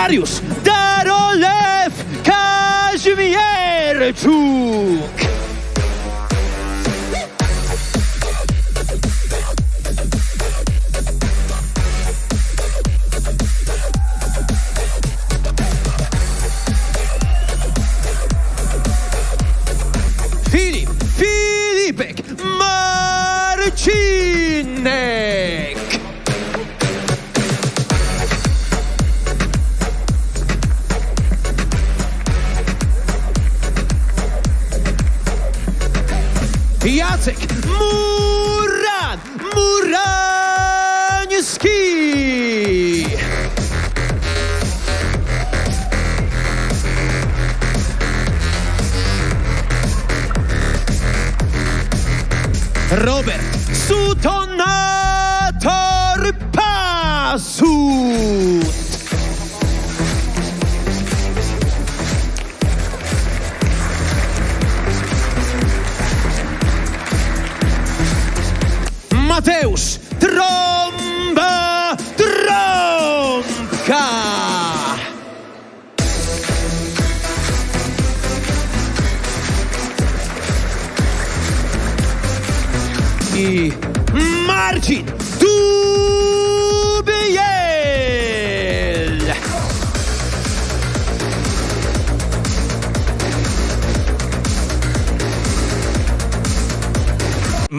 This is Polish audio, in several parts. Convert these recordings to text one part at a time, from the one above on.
Dariusz Darolew Kazimierczuk! Robert Sutonator Pasut! Mateusz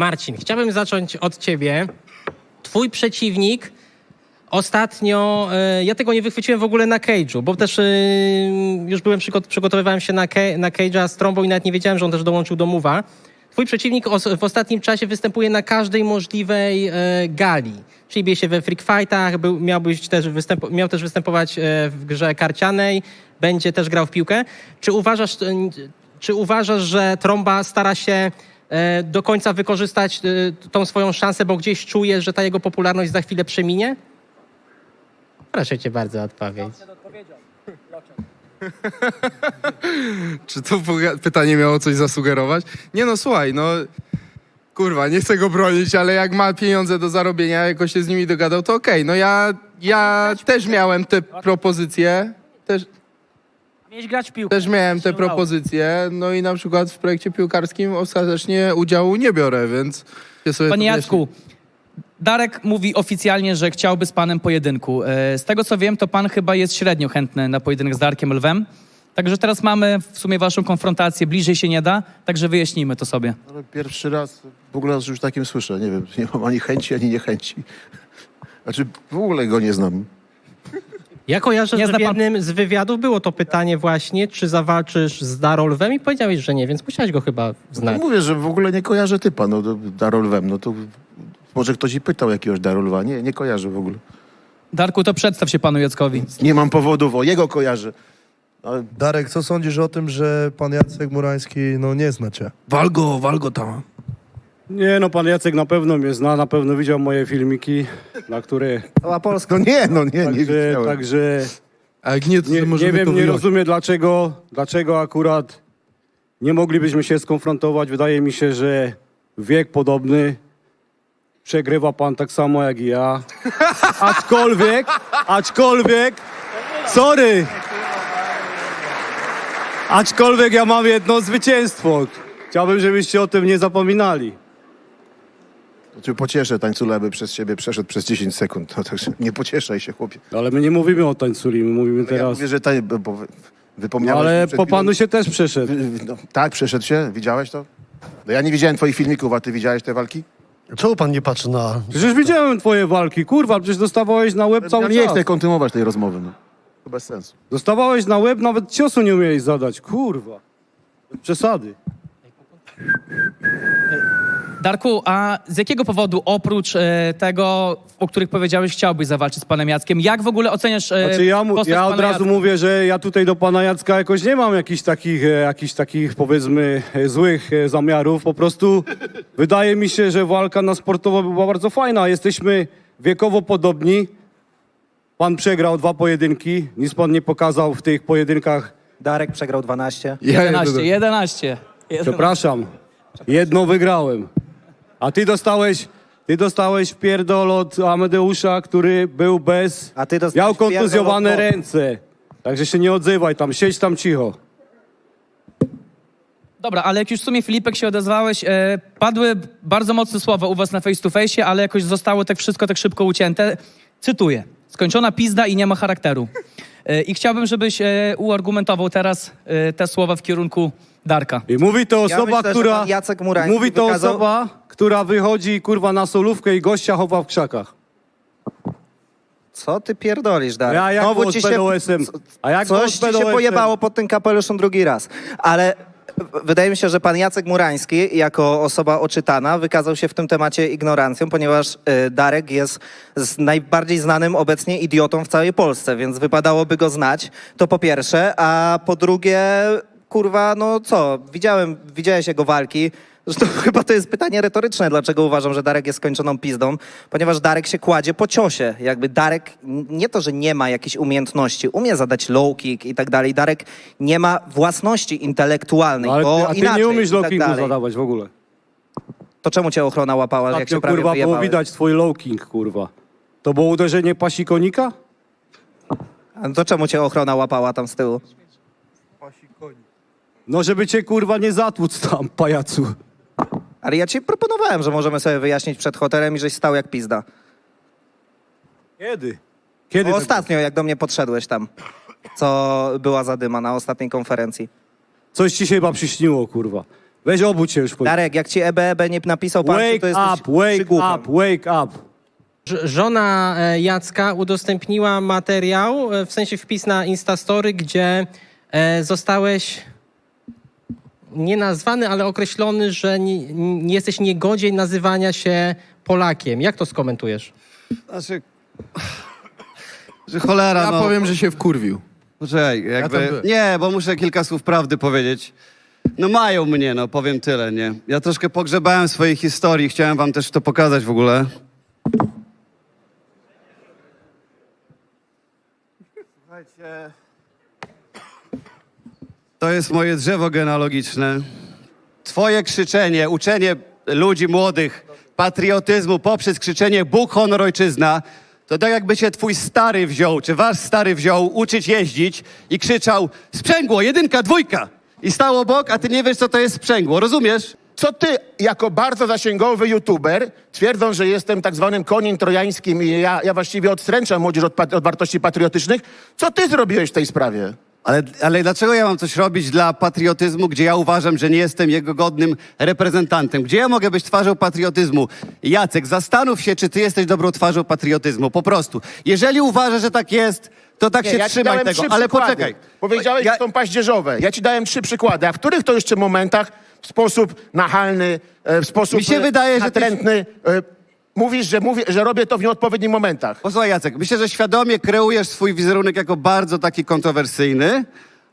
Marcin, chciałbym zacząć od ciebie. Twój przeciwnik ostatnio, e, ja tego nie wychwyciłem w ogóle na cage'u, bo też e, już byłem przygo- przygotowywałem się na, na cage'a z trąbą i nawet nie wiedziałem, że on też dołączył do Move'a. Twój przeciwnik w ostatnim czasie występuje na każdej możliwej e, gali. Czyli bije się we freak fightach, był, miał, być też występ- miał też występować w grze karcianej, będzie też grał w piłkę. Czy uważasz, czy uważasz że Trąba stara się do końca wykorzystać e, tą swoją szansę, bo gdzieś czuje, że ta jego popularność za chwilę przeminie? Proszę cię bardzo o odpowiedź. Czy to pytanie miało coś zasugerować? Nie no, słuchaj, no... Kurwa, nie chcę go bronić, ale jak ma pieniądze do zarobienia, jakoś się z nimi dogadał, to okej. No ja, ja też miałem te propozycje, też, Mieć grać w piłkę. też miałem te propozycje, no i na przykład w projekcie piłkarskim ostatecznie udziału nie biorę, więc... się sobie Panie Jacku, Darek mówi oficjalnie, że chciałby z panem pojedynku. E, Z tego co wiem, to pan chyba jest średnio chętny na pojedynek z Darkiem Lwem. Także teraz mamy w sumie waszą konfrontację, bliżej się nie da, także wyjaśnijmy to sobie. Ale pierwszy raz w ogóle już takim słyszę. Nie wiem, nie mam ani chęci, ani niechęci. Znaczy, w ogóle go nie znam. Ja kojarzę, Nie że w pan- jednym z wywiadów było to pytanie właśnie, czy zawalczysz z Darolwem i powiedziałeś, że nie, więc musiałeś go chyba No znać. mówię, że w ogóle nie kojarzę typa, no Darolwem. No to może ktoś i pytał jakiegoś Darolwa. Nie, nie kojarzę w ogóle. Darku, to przedstaw się panu Jackowi. Nie mam powodów, o jego kojarzę. Ale Darek, co sądzisz o tym, że pan Jacek Murański no, nie zna cię? Walgo, walgo tam. Nie no, pan Jacek na pewno mnie zna, na pewno widział moje filmiki, na które... cała Polska, no nie, no nie, nie Także, widziałem. także A jak nie, to nie, możemy nie wiem, to nie rozumiem dlaczego, dlaczego akurat nie moglibyśmy się skonfrontować. Wydaje mi się, że wiek podobny, przegrywa pan tak samo jak i ja. Aczkolwiek, aczkolwiek, sorry, aczkolwiek ja mam jedno zwycięstwo. Chciałbym, żebyście o tym nie zapominali. To cię pocieszę, tańcula by przez siebie przeszedł przez 10 sekund. No, także nie pocieszaj się, chłopie. Ale my nie mówimy o tańculi, my mówimy Ja teraz... mówię, że tań, bo- bo wy- No, wypomniałeś... ale przed po chwilą- panu się też przeszedł. No, tak, przeszedł się, widziałeś to? No ja nie widziałem twoich filmików, a ty widziałeś te walki? Czemu pan nie patrzy na... Przecież widziałem twoje walki, kurwa, przecież dostawałeś na łeb Ja cały nie czas. chcę kontynuować tej rozmowy, no. To bez sensu. Dostawałeś na łeb, nawet ciosu nie umiałeś zadać, kurwa. Przesady. Darku, a z jakiego powodu oprócz e, tego, o których powiedziałeś, chciałbyś zawalczyć z panem Jackiem? Jak w ogóle oceniasz e, Znaczy ja, mu, postać ja od pana razu Jacka? mówię, że ja tutaj do pana Jacka jakoś nie mam jakichś takich, e, jakichś takich powiedzmy e, złych e, zamiarów. Po prostu wydaje mi się, że walka na sportowo była bardzo fajna. Jesteśmy wiekowo podobni. Pan przegrał dwa pojedynki, nic pan nie pokazał w tych pojedynkach. Darek przegrał 12. Ja 11, 11. Przepraszam, jedno wygrałem. A ty dostałeś, ty dostałeś wpierdol od Amadeusza, który był bez... A ty dostałeś Miał kontuzjowane od- ręce. Także się nie odzywaj tam, siedź tam cicho. Dobra, ale jak już w sumie Filipek się odezwałeś, e, padły bardzo mocne słowa u was na face to face, ale jakoś zostało tak wszystko tak szybko ucięte. Cytuję. Skończona pizda i nie ma charakteru. E, I chciałbym, żebyś e, uargumentował teraz e, te słowa w kierunku Darka. I mówi to osoba, myślę, że która. pan Jacek Murański mówi to wykazał- osoba, która wychodzi kurwa na solówkę i gościa chowa w krzakach. Co ty pierdolisz, Darek? Ja jak Znowu z BDS-em? A jak było Coś z ci się BDS-em? pojebało pod tym kapeluszem drugi raz. Ale wydaje mi się, że pan Jacek Murański, jako osoba oczytana, wykazał się w tym temacie ignorancją, ponieważ y, Darek jest z najbardziej znanym obecnie idiotą w całej Polsce, więc wypadałoby go znać, to po pierwsze, a po drugie, kurwa, no co, widziałem, widziałeś jego walki, Zresztą chyba to jest pytanie retoryczne, dlaczego uważam, że Darek jest skończoną pizdą, ponieważ Darek się kładzie po ciosie. Jakby Darek nie to, że nie ma jakichś umiejętności, umie zadać low kick i tak dalej. Darek nie ma własności intelektualnej, No, ale bo ty, a ty inaczej nie umiesz i tak low kicku dalej. zadawać w ogóle. To czemu cię ochrona łapała, jak się Ostatnio prawie kurwa było wyjebałeś? widać twój low king, kurwa. To było uderzenie pasikonika? A To czemu cię ochrona łapała tam z tyłu? No żeby cię kurwa nie zatłuc tam, pajacu. Ale ja ci proponowałem, że możemy sobie wyjaśnić przed hotelem i żeś stał jak pizda. Kiedy? Kiedy? Bo tak- ostatnio, jak do mnie podszedłeś tam, co była zadyma na ostatniej konferencji. Coś ci się chyba przyśniło, kurwa. Weź obudź się już. po- Darek, jak ci EBEB nie napisał to Wake jesteś up, wake przygłupem. up, wake up. Ż- Żona e, Jacka udostępniła materiał, e, w sensie wpis na Instastory, gdzie e, zostałeś nie nazwany, ale określony, że nie, nie jesteś niegodzień nazywania się Polakiem. Jak to skomentujesz? Znaczy, że cholera, Ja no. powiem, że się wkurwił. Poczekaj, jakby... tam byłem. nie, bo muszę kilka słów prawdy powiedzieć. No mają mnie, no powiem tyle, nie? Ja troszkę pogrzebałem swojej historii, chciałem wam też to pokazać w ogóle. Słuchajcie... To jest moje drzewo genealogiczne. Twoje krzyczenie, uczenie ludzi młodych patriotyzmu poprzez krzyczenie Bóg, honor, ojczyzna, to tak jakby cię twój stary wziął, czy wasz stary wziął uczyć jeździć i krzyczał sprzęgło, jedynka, dwójka i stał obok, a ty nie wiesz, co to jest sprzęgło, rozumiesz? Co ty, jako bardzo zasięgowy youtuber, twierdząc, że jestem tak zwanym koniem trojańskim i ja, ja właściwie odstręczam młodzież od, od wartości patriotycznych, co ty zrobiłeś w tej sprawie? Ale, ale dlaczego ja mam coś robić dla patriotyzmu, gdzie ja uważam, że nie jestem jego godnym reprezentantem? Gdzie ja mogę być twarzą patriotyzmu? Jacek, zastanów się, czy ty jesteś dobrą twarzą patriotyzmu. Po prostu. Jeżeli uważasz, że tak jest, to tak Nie, się ja trzymaj tego. trzy Ale przykłady. poczekaj. Powiedziałeś, Ja- że są paździerzowe. Ja ci dałem trzy przykłady. A w których to jeszcze momentach w sposób nachalny, e, w sposób Mi się wydaje, że ty- natrętny e, mówisz, że, mówię, że robię to w nieodpowiednich momentach? Posłuchaj, Jacek, myślę, że świadomie kreujesz swój wizerunek jako bardzo taki kontrowersyjny,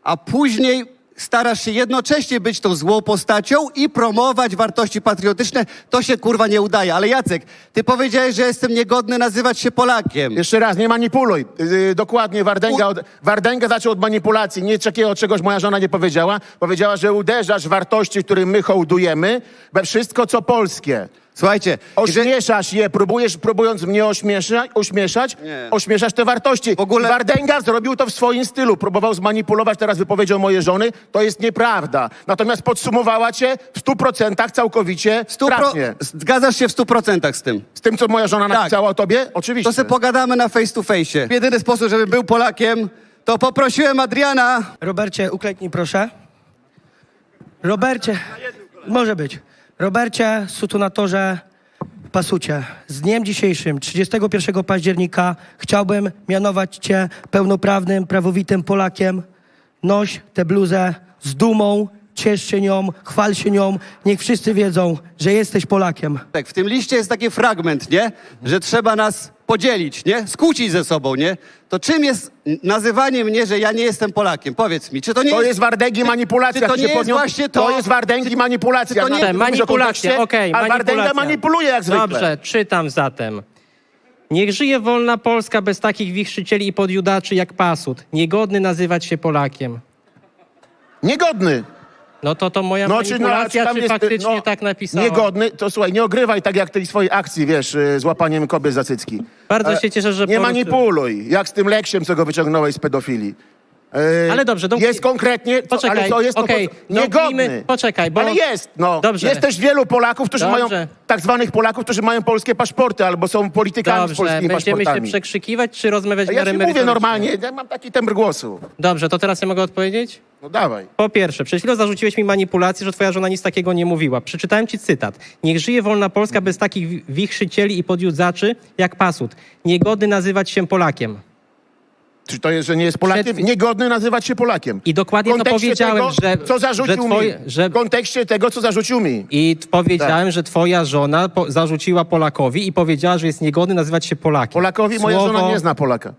a później starasz się jednocześnie być tą złą postacią i promować wartości patriotyczne. To się kurwa nie udaje. Ale Jacek, ty powiedziałeś, że jestem niegodny nazywać się Polakiem. Jeszcze raz, nie manipuluj. Yy, dokładnie, Wardęga, od, Wardęga zaczął od manipulacji. Nic takiego, czegoś moja żona nie powiedziała. Powiedziała, że uderzasz w wartości, którym my hołdujemy, we wszystko, co polskie. Słuchajcie, Ośmieszasz je, próbujesz, próbując mnie ośmieszać, ośmieszać Nie. ośmieszasz te wartości. W ogóle- Wardęga zrobił to w swoim stylu. Próbował zmanipulować teraz wypowiedzią mojej żony. To jest nieprawda. Natomiast podsumowała cię w stu procentach całkowicie stu pro... trafnie. zgadzasz się w stu procentach z tym. Z tym, co moja żona Tak. napisała o tobie? Oczywiście. To sobie pogadamy na face to face. Jedyny sposób, żeby był Polakiem, to poprosiłem Adriana. Robercie, uklęknij proszę. Robercie, może być. Robercie, sutunatorze, pasucie. Z dniem dzisiejszym, 31 października, chciałbym mianować Cię pełnoprawnym, prawowitym Polakiem. Noś tę bluzę z dumą, ciesz się nią, chwal się nią. Niech wszyscy wiedzą, że jesteś Polakiem. Tak, w tym liście jest taki fragment, nie? Że trzeba nas podzielić, nie? Skłócić ze sobą, nie? To czym jest nazywanie mnie, że ja nie jestem Polakiem? Powiedz mi, czy to nie To jest Wardęgi manipulacja. czy to nie jest właśnie to? To jest Wardęgi manipulacja. czy to nie- Manipulacja, okej, A Wardęga manipulacja. manipuluje jak zwykle. Dobrze, czytam zatem. Niech żyje wolna Polska bez takich wichrzycieli i podjudaczy jak Pasut. Niegodny nazywać się Polakiem. Niegodny. No to to moja No, czy, no, manipulacja, tam czy jest, faktycznie no, tak napisała? Niegodny, to słuchaj, nie ogrywaj tak jak tej swojej akcji, wiesz, y, z łapaniem kobiet za cycki. Bardzo Ale się cieszę, że Nie manipuluj, jak z tym leksiem, co go wyciągnąłeś z pedofilii. E, Ale dobrze, domknij- Jest konkretnie, co, Poczekaj, ale to jest okej, to po- niegodny. domknijmy- poczekaj, bo- Ale jest, no. Dobrze. Jest też wielu Polaków, którzy Dobrze. mają, tak zwanych Polaków, którzy mają polskie paszporty albo są politykami z Dobrze, polskimi będziemy się paszportami. przekrzykiwać, czy rozmawiać w ja ci mówię normalnie, ja mam taki temper głosu. Dobrze, to teraz ja mogę odpowiedzieć? No dawaj. Po pierwsze, przed chwilą zarzuciłeś mi manipulację, że twoja żona nic takiego nie mówiła. Przeczytałem ci cytat. Niech żyje wolna Polska bez takich wi- wichrzycieli i podjudzaczy jak Pasut. Niegodny nazywać się Polakiem. Czy to jest, że nie jest Polakiem? Przed- Niegodny nazywać się Polakiem. I dokładnie W to kontekście powiedziałem, tego, że- Co zarzucił że twoje- mi. że- W kontekście tego, co zarzucił mi. I t- powiedziałem, Tak. że twoja żona po- zarzuciła Polakowi i powiedziała, że jest niegodny nazywać się Polakiem. Polakowi moja Słowo- żona nie zna Polaka.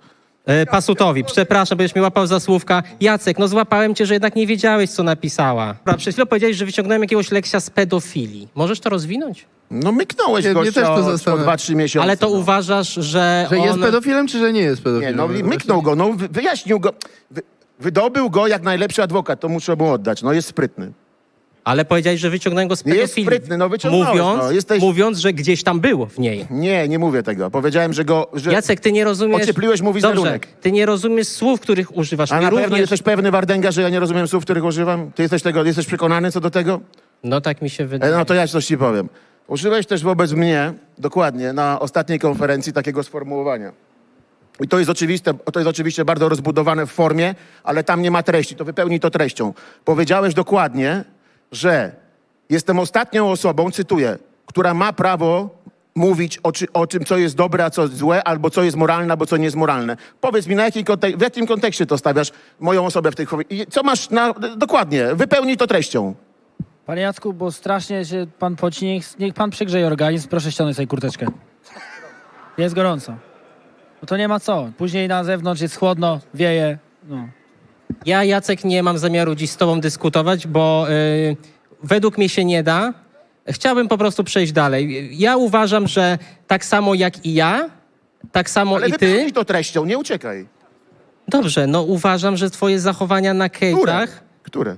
E, Pasutowi, przepraszam, będziesz mnie łapał za słówka. Jacek, no złapałem cię, że jednak nie wiedziałeś, co napisała. Dobra, Przed chwilą powiedziałeś, że wyciągnąłem jakiegoś leksia z pedofilii. Możesz to rozwinąć? No myknąłeś Nie- nie gościa też to o- o zastanawia. 2-3 miesiące. Ale to no. uważasz, że, Że on... jest pedofilem, czy że nie jest Nie, pedofilem? no myknął go, no wy- wyjaśnił go. Wy, wydobył go jak najlepszy adwokat, to muszę mu oddać. No jest sprytny. Ale powiedziałeś, że wyciągnąłem go z Jest pedofilii. sprytny, no wyciągnąłeś, mówiąc, no, jesteś- mówiąc, że gdzieś tam był w niej. Nie, nie mówię tego. Powiedziałem, że go... Że... Jacek, ty nie rozumiesz... Ociepliłeś mu wizerunek. Dobrze, ty nie rozumiesz słów, których używasz. A My na pewno również... jesteś pewny, Wardęga, że ja nie rozumiem słów, których używam? Ty jesteś tego, jesteś przekonany co do tego? No tak mi się E, wydaje. no to ja coś ci powiem. Użyłeś też wobec mnie, dokładnie, na ostatniej konferencji takiego sformułowania. I to jest, oczywiste, to jest oczywiście bardzo rozbudowane w formie, ale tam nie ma treści, to wypełnij to treścią. Powiedziałeś dokładnie, że jestem ostatnią osobą, cytuję, która ma prawo mówić o, czy, o czym, co jest dobre, a co złe, albo co jest moralne, albo co nie jest moralne. Powiedz mi, na jaki kontek- w jakim kontekście to stawiasz moją osobę w tej chwili? I Co masz na... Dokładnie, wypełnij to treścią. Panie Jacku, bo strasznie się pan poci, niech, niech pan przygrzeje organizm, proszę ściągnąć sobie kurteczkę. Jest gorąco. To nie ma co. Później na zewnątrz jest chłodno, wieje. No. Ja, Jacek, nie mam zamiaru dziś z tobą dyskutować, bo y, według mnie się nie da. Chciałbym po prostu przejść dalej. Ja uważam, że tak samo jak i ja, tak samo Ale i wypełnij ty... to treścią, nie uciekaj. Dobrze, no uważam, że twoje zachowania na Które? cage'ach Które?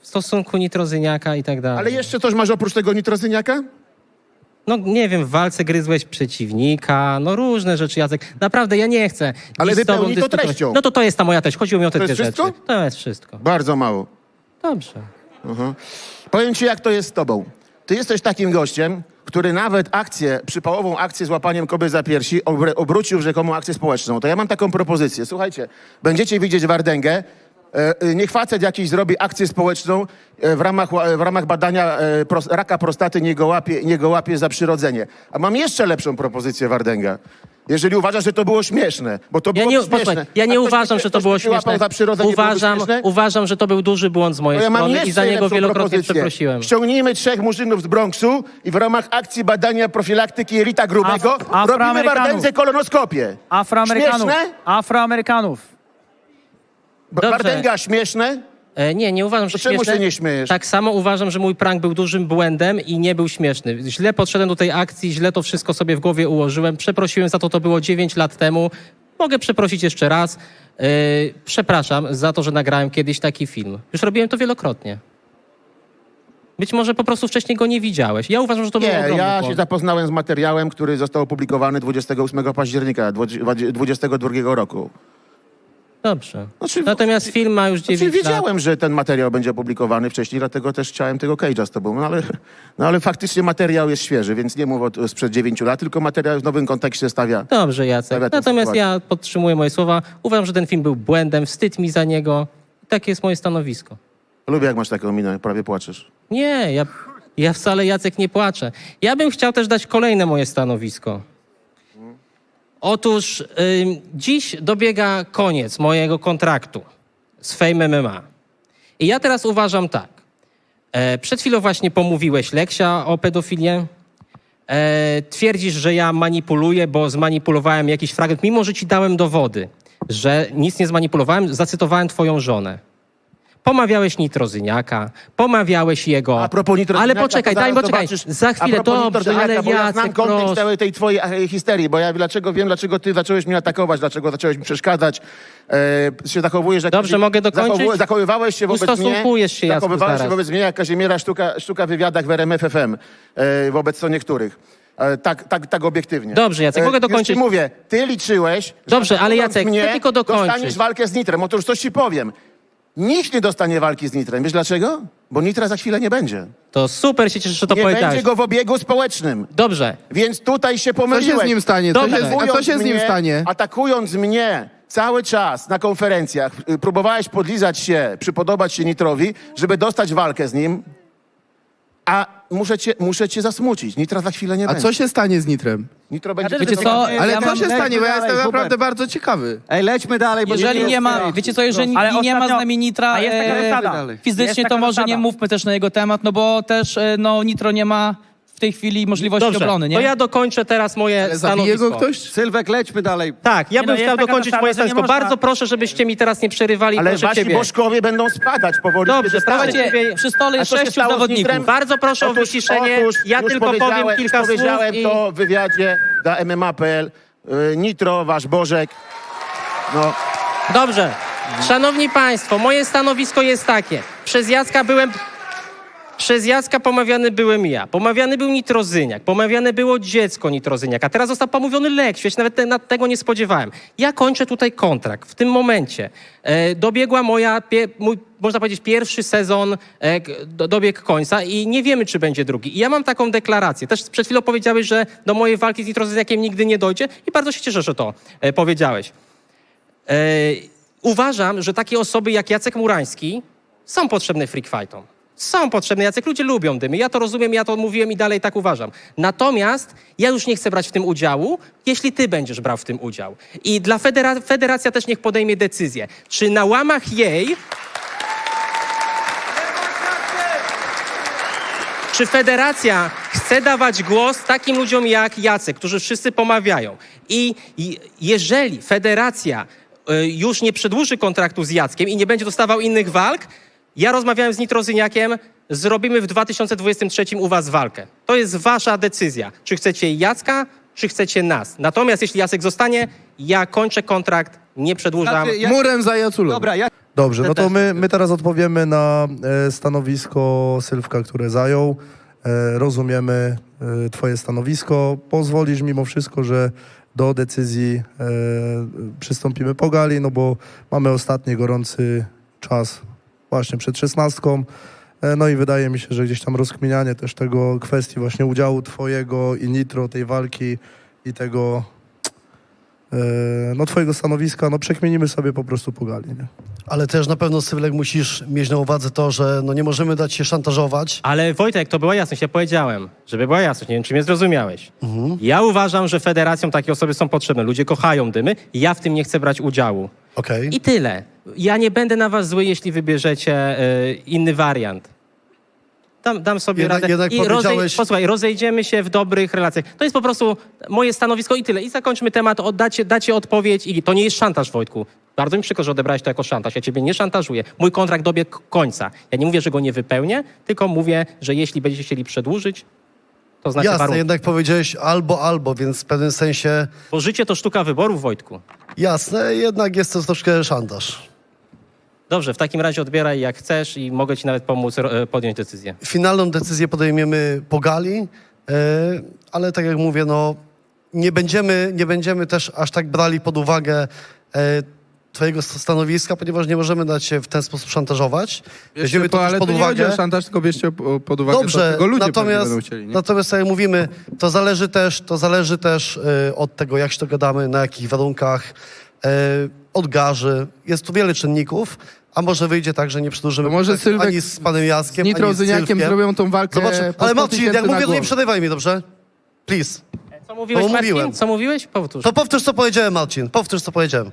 w stosunku nitrozyniaka i tak dalej. Ale jeszcze coś masz oprócz tego nitrozyniaka? No nie wiem, w walce gryzłeś przeciwnika, no różne rzeczy, Jacek. Naprawdę, ja nie chcę Ale dziś z tobą wypełnij to dyskutować. treścią. No to to jest ta moja treść. Chodziło mi o te To dwie jest rzeczy. wszystko? To jest wszystko. Bardzo mało. Dobrze. Powiem ci, jak to jest z tobą. Ty jesteś takim gościem, który nawet akcję, przypałową akcję z łapaniem kobiet za piersi obr- obrócił w rzekomą akcję społeczną. To ja mam taką propozycję. Słuchajcie, będziecie widzieć Wardęgę, niech facet jakiś zrobi akcję społeczną e, w ramach, w ramach badania e, raka prostaty, nie go, łapie, nie go łapie za przyrodzenie. A mam jeszcze lepszą propozycję, Wardęga. Jeżeli uważasz, że to było śmieszne, bo to Ja było nie, śmieszne. posłuchaj, ja nie uważam, że to było śmieszne. Uważam, śmieszne? uważam, że to był duży błąd z mojej To ja mam strony jeszcze i za niego wielokrotnie propozycję. przeprosiłem. Ściągnijmy trzech murzynów z Bronxu i w ramach akcji badania profilaktyki jelita grubego Af- robimy. Wardędze kolonoskopię. Afroamerykanów. Śmieszne? Afroamerykanów. Dobrze. Wardęga śmieszne? E, nie, nie uważam, że To czemu śmieszne. się nie śmiejesz? Tak samo uważam, że mój prank był dużym błędem i nie był śmieszny. Źle podszedłem do tej akcji, źle to wszystko sobie w głowie ułożyłem. Przeprosiłem za to, to było 9 lat temu. Mogę przeprosić jeszcze raz. E, przepraszam za to, że nagrałem kiedyś taki film. Już robiłem to wielokrotnie. Być może po prostu wcześniej go nie widziałeś. Ja uważam, że to był Nie, ogromny ja się błąd. zapoznałem z materiałem, który został opublikowany 28 października 2022 roku. Dobrze. Znaczy, Natomiast film ma już 9 Znaczy, lat. wiedziałem, że ten materiał będzie opublikowany wcześniej, dlatego też chciałem tego cage'a z tobą. No ale, no ale faktycznie materiał jest świeży, więc nie mów o, sprzed 9 lat, tylko materiał w nowym kontekście stawia. Dobrze, Jacek. Stawia Natomiast sytuację. ja podtrzymuję moje słowa. Uważam, że ten film był błędem, wstyd mi za niego. Takie jest moje stanowisko. Lubię, jak masz taką minę, prawie płaczesz. Nie, ja, ja wcale, Jacek, nie płaczę. Ja bym chciał też dać kolejne moje stanowisko. Otóż ym, dziś dobiega koniec mojego kontraktu z Fame MMA. I ja teraz uważam tak. E, przed chwilą właśnie pomówiłeś Leksia o pedofilię. E, twierdzisz, że ja manipuluję, bo zmanipulowałem jakiś fragment, mimo że ci dałem dowody, że nic nie zmanipulowałem, zacytowałem twoją żonę. Pomawiałeś nitrozyniaka, pomawiałeś jego... A propos nitrozyniaka, Ale poczekaj, daj, poczekaj. Za chwilę, dobrze, ale ja znam kontekst całej tej twojej e, histerii, bo ja dlaczego wiem, dlaczego ty zacząłeś mnie atakować, dlaczego zacząłeś mi przeszkadzać, e, się zachowujesz jak... Dobrze, mogę dokończyć? Zachowu- zachowywałeś się wobec mnie... Się, Jacku, Zachowywałeś się wobec mnie jak Kazimiera Sztuka, sztuka w wywiadach w RMF FM, e, wobec co niektórych. E, tak, tak, tak obiektywnie. Dobrze, Jacek, mogę już dokończyć? ci mówię, ty liczyłeś, Dobrze, ale Jacek, mnie, tylko dokończyć. dostaniesz walkę z Nitrem. Otóż coś ci powiem. Nikt nie dostanie walki z Nitrem. Wiesz dlaczego? Bo Nitra za chwilę nie będzie. To super się cieszę, że to nie powiedziałeś. będzie go w obiegu społecznym. Dobrze. Więc tutaj się Co pomyliłeś. się z nim stanie? Co Dobrze. się, a co Atakując się z nim mnie- stanie? Atakując mnie cały czas na konferencjach, y, próbowałeś podlizać się, przypodobać się Nitrowi, żeby dostać walkę z nim, a muszę cię, muszę cię zasmucić. Nitra za chwilę nie A będzie. co się stanie z Nitrem? Nitro będzie... Wiecie co, Ale ja co mam- się stanie? Bo ja jestem dalej, naprawdę Hubert. bardzo ciekawy. Ej, lećmy dalej, bo Jeżeli nie ma, wiecie co, jeżeli Ale nie ma z ostatnio- nami Nitra a jest taka e, zasada. Jest fizycznie, taka to może zasada. nie mówmy też na jego temat, no bo też e, no, Nitro nie ma w tej chwili możliwości Dobrze, obrony, nie? to ja dokończę teraz moje Ale zabije stanowisko. go ktoś? Sylwek, lećmy dalej. Tak, ja Nie bym no, jest chciał taka dokończyć zasada, moje że nie stanowisko. można- Bardzo proszę, żebyście mi teraz nie przerywali. Ale proszę wasi ciebie. bożkowie będą spadać powoli. Dobrze, kiedy staną. ciebie. Przy stole A jest co się sześciu stało z zawodników. Nitrem? Bardzo proszę o wyciszenie. otóż ja już tylko powiem powiedziałem- kilka już słów powiedziałem i... to w wywiadzie dla MMA.pl. Y, Nitro, wasz Bożek. No, Dobrze. Szanowni Państwo, moje stanowisko jest takie. Przez Jacka byłem... Przez Jacka pomawiany byłem ja, pomawiany był Nitrozyniak, pomawiane było dziecko Nitrozyniak, a teraz został pomówiony Lek, ja się nawet te, tego nie spodziewałem. Ja kończę tutaj kontrakt w tym momencie. E, dobiegła moja, pie, mój, można powiedzieć, pierwszy sezon e, do, dobiegł końca i nie wiemy, czy będzie drugi. I ja mam taką deklarację. Też przed chwilą powiedziałeś, że do mojej walki z Nitrozyniakiem nigdy nie dojdzie i bardzo się cieszę, że to e, powiedziałeś. E, uważam, że takie osoby jak Jacek Murański są potrzebne freak fightom. Są potrzebne. Jacek, ludzie lubią dymy. Ja to rozumiem, ja to mówiłem i dalej tak uważam. Natomiast ja już nie chcę brać w tym udziału, jeśli ty będziesz brał w tym udział. I dla federa- federacja też niech podejmie decyzję, czy na łamach jej Czy federacja chce dawać głos takim ludziom jak Jacek, którzy wszyscy pomawiają? I i jeżeli federacja y, już nie przedłuży kontraktu z Jackiem i nie będzie dostawał innych walk, ja rozmawiałem z Nitrozyniakiem, zrobimy w 2023 u was walkę. To jest wasza decyzja. Czy chcecie Jacka, czy chcecie nas. Natomiast jeśli Jacek zostanie, ja kończę kontrakt, nie przedłużam. Znaczy, ja- Murem za Jaculą. Dobra, ja... Dobrze, no to my, my teraz odpowiemy na e, stanowisko Sylwka, które zajął. E, rozumiemy e, twoje stanowisko. Pozwolisz mimo wszystko, że do decyzji e, przystąpimy po gali, no bo mamy ostatni gorący czas właśnie przed szesnastką. E, No i wydaje mi się, że gdzieś tam rozkminianie też tego kwestii właśnie udziału twojego i Nitro, tej walki i tego e, no twojego stanowiska, no przekminimy sobie po prostu po gali, nie? Ale też na pewno, Sylwek, musisz mieć na uwadze to, że no nie możemy dać się szantażować. Ale Wojtek, to była jasność, ja powiedziałem, żeby była jasność, nie wiem, czy mnie zrozumiałeś. Ja uważam, że federacjom takie osoby są potrzebne. Ludzie kochają dymy, ja w tym nie chcę brać udziału. Okej. I tyle. Ja nie będę na was zły, jeśli wybierzecie y, inny wariant. Dam, dam sobie Jednak- radę. jednak I powiedziałeś- posłuchaj, rozejdziemy się w dobrych relacjach. To jest po prostu moje stanowisko i tyle. I zakończmy temat, oddacie, dacie odpowiedź i to nie jest szantaż, Wojtku. Bardzo mi przykro, że odebrałeś to jako szantaż. Ja ciebie nie szantażuję. Mój kontrakt dobiegł końca. Ja nie mówię, że go nie wypełnię, tylko mówię, że jeśli będziecie chcieli przedłużyć, to znacie Jasne, warunki. jednak powiedziałeś albo, albo, więc w pewnym sensie Bo życie to sztuka wyborów, Wojtku. jasne, jednak jest to troszkę szantaż. Dobrze, w takim razie odbieraj jak chcesz i mogę ci nawet pomóc ro- e, podjąć decyzję. Finalną decyzję podejmiemy po gali, e, ale tak jak mówię, no nie będziemy, nie będziemy też aż tak brali pod uwagę e, twojego s- stanowiska, ponieważ nie możemy dać się w ten sposób szantażować. Bierzcie po, też ale pod nie chodzi uwagę. o szantaż, tylko bierzcie po- pod uwagę to, Dobrze, czego ludzie pewnie natomiast, będą chcieli. Nie? natomiast tak jak mówimy, to zależy też, to zależy też e, od tego, jak się dogadamy, na jakich warunkach, od garzy. Jest tu wiele czynników, a może wyjdzie tak, że nie przedłużymy może Sylwek ani z panem ani z Nitrozyniakiem Sylwkiem. zrobią tą walkę Zobaczmy. Ale 100 Marcin, jak mówię, to nie przerywaj mi, dobrze? Please. Co mówiłeś, To Marcin? mówiłem. Co mówiłeś? Powtórz. To powtórz, co powiedziałem, Marcin. Powtórz, co powiedziałem.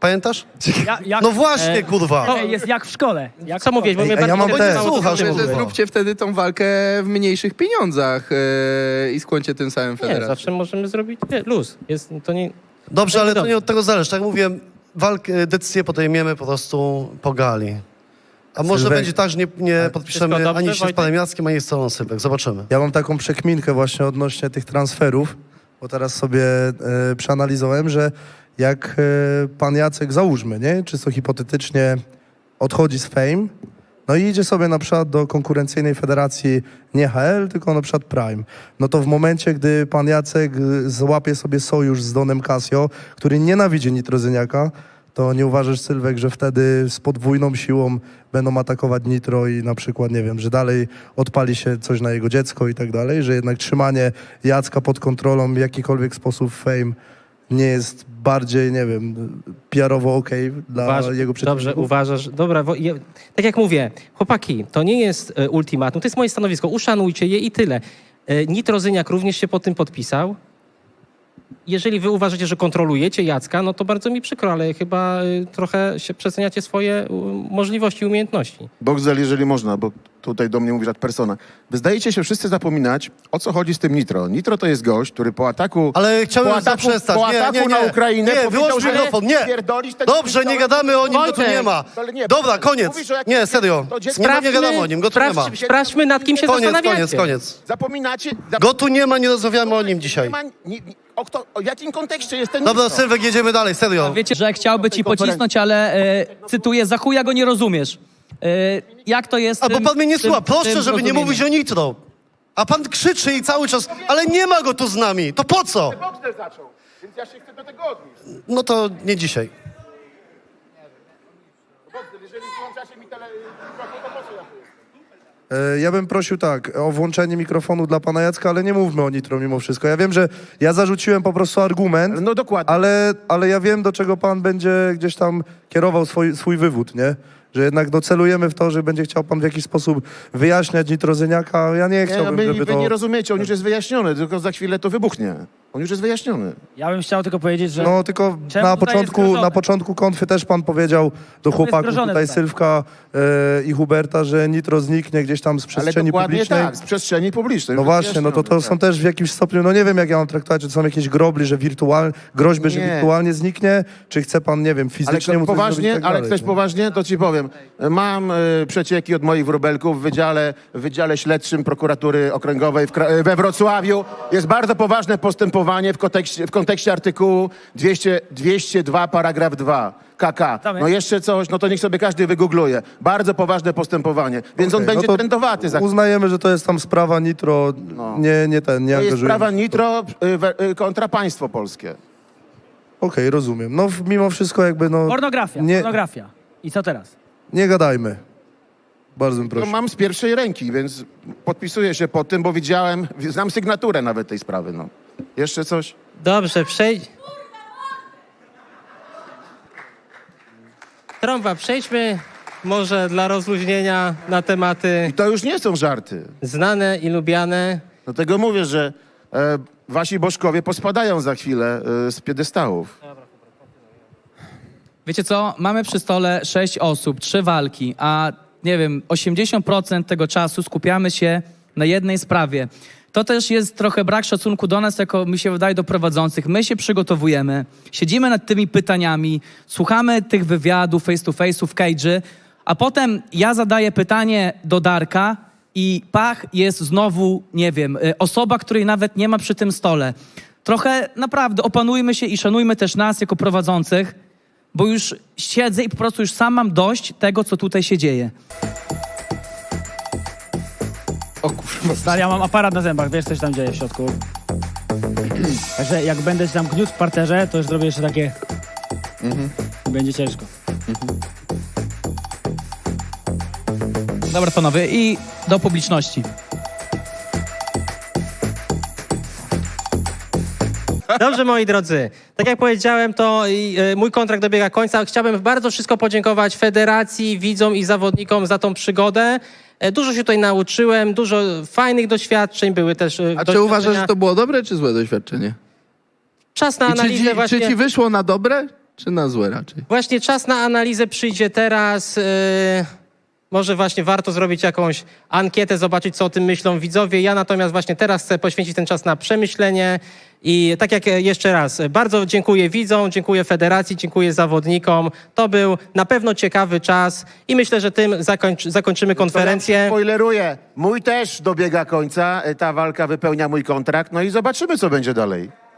Pamiętasz? Ja, jak, No właśnie, E, kurwa. Ej, jest jak w szkole. Jak w Co szkole. mówiłeś? Bo mnie ja mam te- Słuchasz, że zróbcie wtedy tą walkę w mniejszych pieniądzach e, i skłońcie tym samym Nie, federację. zawsze możemy zrobić nie, luz. Jest, to nie... Dobrze, ale to nie od tego zależy. Tak jak mówiłem, walkę, decyzję podejmiemy po prostu po gali. A może Sylwek. będzie tak, że nie, nie podpiszemy wszystko dobrze, ani się z Wojtek? panem Jackiem, ani z całą Sylwek. Zobaczymy. Ja mam taką przekminkę właśnie odnośnie tych transferów, bo teraz sobie e, przeanalizowałem, że jak e, pan Jacek, załóżmy, nie, czysto hipotetycznie odchodzi z Fame, no i idzie sobie na przykład do konkurencyjnej federacji nie HL, tylko na przykład Prime. No to w momencie, gdy pan Jacek y, złapie sobie sojusz z Donem Casio, który nienawidzi Nitrozyniaka, to nie uważasz, Sylwek, że wtedy z podwójną siłą będą atakować Nitro i na przykład, nie wiem, że dalej odpali się coś na jego dziecko i tak dalej, że jednak trzymanie Jacka pod kontrolą w jakikolwiek sposób fame nie jest bardziej, nie wiem, PR-owo okej dla Uważ, jego przeciwników? dobrze, uważasz. Dobra, je, tak jak mówię, chłopaki, to nie jest e, ultimatum, to jest moje stanowisko. Uszanujcie je i tyle. E, Nitrozyniak również się po tym podpisał. Jeżeli wy uważacie, że kontrolujecie Jacka, no to bardzo mi przykro, ale chyba e, trochę się przeceniacie swoje możliwości i umiejętności. Boxel, jeżeli można, bo tutaj do mnie mówisz ad persona. Wy zdajecie się wszyscy zapominać, o co chodzi z tym Nitro. Nitro to jest gość, który po ataku... Ale chciałbym po ataku, zaprzestać. Po Nie, ataku nie, nie. na Ukrainę Nie, powiedział, wyłącz mikrofon, nie. Dobrze, nie gadamy o nim, go tu nie ma. Nie, Dobra, koniec. Nie, serio. dziecko- Nie, gadamy o nim, go tu nie ma. sprawdź, sprawdźmy, nad kim się Koniec, zastanawiacie. koniec, koniec. Zapominacie... Go tu nie ma, nie rozmawiamy o nim dzisiaj. Nie ma, nie, nie, o, kto, o jakim kontekście jest ten Dobra? Sylwek, jedziemy dalej, serio. Wiecie, że chciałby ci pocisnąć, ale e, cytuję, za chuja go nie rozumiesz. E, jak to jest? tym- pan mnie nie słucha, proszę, żeby nie mówić o Nitro. A pan krzyczy i cały czas, ale nie ma go tu z nami, to po co? Boxer zaczął, więc ja się chcę do tego odnieść. No to nie dzisiaj. Boxer, jeżeli włączacie mi tele... mikrofon, to po co ja tu jestem? E, Ja bym prosił tak, o włączenie mikrofonu dla pana Jacka, ale nie mówmy o Nitro mimo wszystko. Ja wiem, że ja zarzuciłem po prostu argument, No dokładnie. ale, ale ja wiem, do czego pan będzie gdzieś tam kierował swój, swój wywód, nie? Że jednak docelujemy w to, że będzie chciał pan w jakiś sposób wyjaśniać Nitrozyniaka. Ja nie Nie, chciałbym, no wy, żeby wy to... nie rozumiecie, on już jest wyjaśniony, tylko za chwilę to wybuchnie. On już jest wyjaśniony. Ja bym chciał tylko powiedzieć, że No tylko Czemu na tutaj jest początku, na początku konfy też pan powiedział do chłopaków tutaj tutaj? Sylwka e, i Huberta, że Nitro zniknie gdzieś tam z Ale przestrzeni dokładnie publicznej. tak, z przestrzeni publicznej. No Już właśnie, no to to wyjaśnione, są też w jakimś stopniu, no nie wiem jak ja mam traktować, czy to są jakieś grobli, że wirtualnie, groźby, że Nie. wirtualnie zniknie, czy chce pan, nie wiem, fizycznie Ale mu coś poważnie, zrobić i tak ale dalej, chcesz nie? poważnie, to ci powiem. Mam e, przecieki od moich wróbelków w wydziale, w wydziale śledczym prokuratury okręgowej w, Kra- we Wrocławiu. Jest bardzo poważne postępowanie w kontekście, w kontekście artykułu 200, 202 paragraf 2 KK. No jeszcze coś, no to niech sobie każdy wygoogluje. Bardzo poważne postępowanie, więc on Okej, będzie no to trędowaty za Uznajemy, że to jest tam sprawa Nitro, No. nie, nie ten, nie To jest angażujemy sprawa się w to. Nitro y, we- y, kontra państwo polskie. Okej, rozumiem. No w- mimo wszystko jakby, no... pornografia, Nie, pornografia. I co teraz? nie gadajmy. Bardzo bym To prosił. mam z pierwszej ręki, więc podpisuję się pod tym, bo widziałem, znam sygnaturę nawet tej sprawy. No. Jeszcze coś? Dobrze, przejdź. Trąba, przejdźmy może dla rozluźnienia na tematy I to już nie są żarty. znane i lubiane. Dlatego mówię, że e, wasi bożkowie pospadają za chwilę e, z piedestałów. Wiecie co, mamy przy stole sześć osób, trzy walki, a nie wiem, 80% tego czasu skupiamy się na jednej sprawie. To też jest trochę brak szacunku do nas, jako mi się wydaje, do prowadzących. My się przygotowujemy, siedzimy nad tymi pytaniami, słuchamy tych wywiadów face to face w cage'y, a potem ja zadaję pytanie do Darka i pach jest znowu, nie wiem, y, osoba, której nawet nie ma przy tym stole. Trochę naprawdę opanujmy się i szanujmy też nas jako prowadzących, bo już siedzę i po prostu już sam mam dość tego, co tutaj się dzieje. Stary, ja mam aparat na zębach, wiesz, co się tam dzieje w środku. Także jak będę się tam gniótł w parterze, to już zrobię jeszcze takie... Będzie ciężko. Dobra, panowie, i do publiczności. Dobrze, moi drodzy. Tak jak powiedziałem, to e, mój kontrakt dobiega końca. Chciałbym bardzo wszystko podziękować federacji, widzom i zawodnikom za tą przygodę. E, Dużo się tutaj nauczyłem, dużo fajnych doświadczeń były też. e, A czy doświadczenia. uważasz, że to było dobre czy złe doświadczenie? Czas na I czy analizę ci, właśnie... czy ci wyszło na dobre, czy na złe raczej? Właśnie czas na analizę przyjdzie teraz. Yy, może właśnie warto zrobić jakąś ankietę, zobaczyć, co o tym myślą widzowie. Ja natomiast właśnie teraz chcę poświęcić ten czas na przemyślenie. I tak jak jeszcze raz, bardzo dziękuję widzom, dziękuję federacji, dziękuję zawodnikom. To był na pewno ciekawy czas i myślę, że tym zakończy, zakończymy konferencję. Spoileruję, mój też dobiega końca, e, ta walka wypełnia mój kontrakt, no i zobaczymy, co będzie dalej.